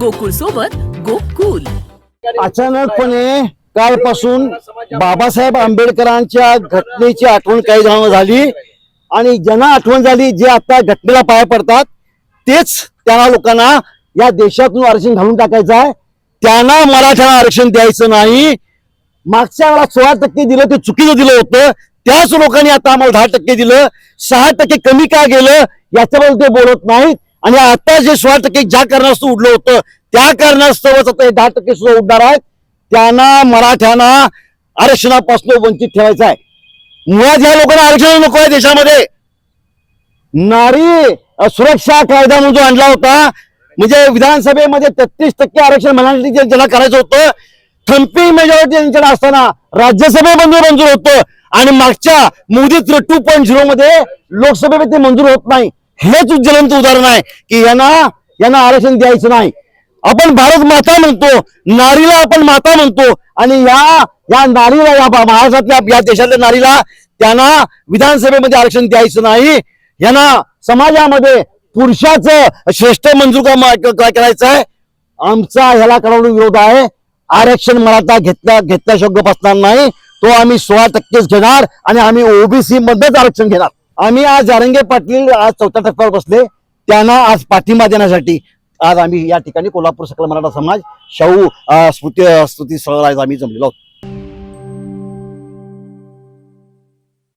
गोकुळ सोबत गोकुल. अचानकपणे कालपासून बाबासाहेब आंबेडकरांच्या घटनेची आठवण काही जण झाली आणि ज्यांना आठवण झाली जे आता घटनेला पाया पडतात तेच त्यांना लोकांना या देशातून आरक्षण घालून टाकायचं आहे. त्यांना मराठ्यांना आरक्षण द्यायचं नाही. मागच्या वेळा सोळा टक्के दिलं ते चुकीचं दिलं होतं. त्याच लोकांनी आता आम्हाला दहा टक्के दिलं. सहा टक्के कमी का गेलं याच्याबद्दल ते बोलत नाहीत. आणि आता जे सोळा टक्के ज्या कारणास्तव उडलं होतं त्या कारणास्तवच आता हे दहा टक्के सुद्धा उडणार आहेत. त्यांना मराठ्यांना आरक्षणापासून वंचित ठेवायचं आहे. मुळात या लोकांना आरक्षण नको आहे देशामध्ये. नारी सुरक्षा कायदा म्हणून जो आणला होता म्हणजे विधानसभेमध्ये तेहतीस टक्के आरक्षण महिलांसाठी ज्यांना करायचं होतं थंपी मेजॉरिटी यांच्याकडे असताना राज्यसभेमध्ये मंजूर होतं. आणि मागच्या मोदी टू पॉईंट झिरो मध्ये लोकसभेमध्ये मंजूर होत नाही. हेच ज्वलंत उदाहरण आहे की यांना यांना आरक्षण द्यायचं नाही. आपण भारत माता म्हणतो नारीला आपण माता म्हणतो आणि या या नारीला या महाराष्ट्रातल्या या देशातल्या नारीला त्यांना विधानसभेमध्ये आरक्षण द्यायचं नाही. यांना समाजामध्ये पुरुषाचं श्रेष्ठ मंजूर का काय करायचं आहे? आमचा ह्याला कडवून विरोध आहे. आरक्षण मराठा घेतल्या घेतल्या योग्य बसणार नाही. तो आम्ही सोळा टक्केच घेणार आणि आम्ही ओबीसी मध्येच आरक्षण घेणार. आम्ही आज जारंगे पाटील आज चौथ्या टप्प्यावर बसले. त्यांना आज पाठिंबा देण्यासाठी आज आम्ही या ठिकाणी कोल्हापूर सकल मराठा समाज शाहू स्मृती स्तुती स्थळाला आज आम्ही जमलेलो आहोत.